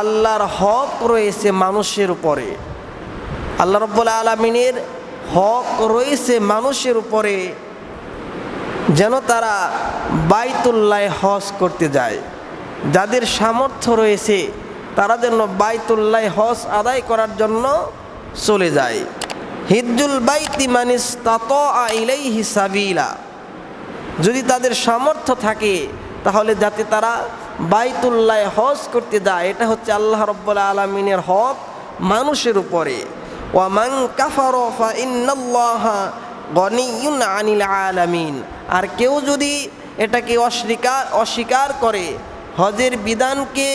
আল্লাহর হক রয়েছে মানুষের উপরে। আল্লাহ রব্বুল আলমিনের হক রয়েছে মানুষের উপরে, যেন তারা বাইতুল্লাহ হজ করতে যায়। যাদের সামর্থ্য রয়েছে, তারা যেন বাইতুল্লাহ হজ আদায় করার জন্য চলে যায়। হিজ্জুল বাইতি মানিস তাত আইলাই হিসাবিলা যদি তাদের সামর্থ্য থাকে, তাহলে যাতে তারা বাইতুল্লাহ হজ করতে যায়, এটা হচ্ছে আল্লাহ রব্বুল্লা আলমিনের হক মানুষের উপরে। ওয়ামাং কাফার ইন্নাল্লাহা গনিয়ুন আনিল আলামিন। আর কেউ যদি এটাকে অস্বীকার অস্বীকার করে, হজের বিধানকে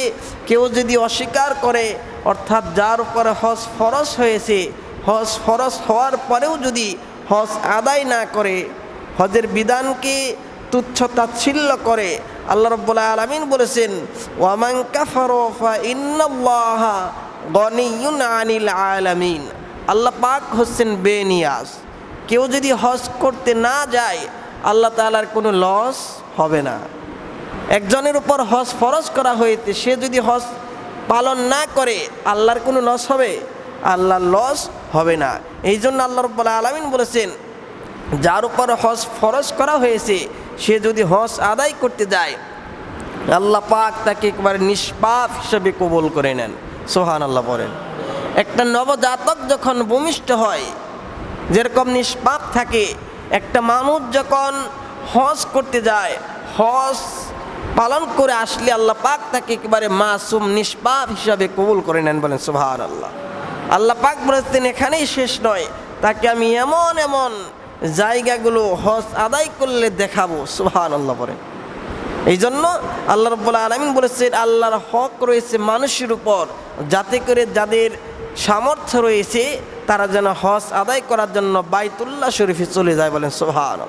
কেউ যদি অস্বীকার করে, অর্থাৎ যার উপরে হজ ফরস হয়েছে, হজ ফরস হওয়ার পরেও যদি হজ আদায় না করে, হজের বিধানকে তুচ্ছ তাচ্ছিল্য করে আল্লাহ রব্বুল আলমিন বলেছেন ওয়ামাং কাফারফা ইন্নাল্লাহা গনিয়ুন আনিল আলামিন। আল্লাহ পাক হচ্ছেন বেনিয়াস কেউ যদি হজ করতে না যায়, আল্লাহ তালার কোনো লস হবে না। একজনের উপর হজ ফরজ করা হয়েছে, সে যদি হজ পালন না করে, আল্লাহর কোনো লস হবে? আল্লাহর লস হবে না। এই জন্য আল্লাহ রব্বুল আলমিন বলেছেন, যার উপর হজ ফরজ করা হয়েছে সে যদি হজ আদায় করতে যায়, আল্লাহ পাক তাকে একবারে নিষ্পাপ হিসেবে কবুল করে নেন। সোহান আল্লাহ বলেন। একটা নবজাতক যখন ভূমিষ্ঠ হয়, যেরকম নিষ্পাপ থাকে, একটা মানুষ যখন হজ করতে যায়, হজ পালন করে আসলে আল্লাহ পাক তাকে একেবারে মাসুম, নিষ্পাপ হিসাবে কবুল করে নেন বলেন সোহান আল্লাহ আল্লাহ পাক বলেছেন, এখানেই শেষ নয়। তাকে আমি এমন এমন জায়গাগুলো হজ আদায় করলে দেখাবো সুহান আল্লাহ পরে এই জন্য আল্লাহ রব্বুল্লা আলমিন বলেছেন, আল্লাহর হক রয়েছে মানুষের উপর, যাতে করে যাদের সামর্থ্য রয়েছে, তারা যেন হজ আদায় করার জন্য বাইতুল্লাহ শরীফে চলে যায় বলেন সোহান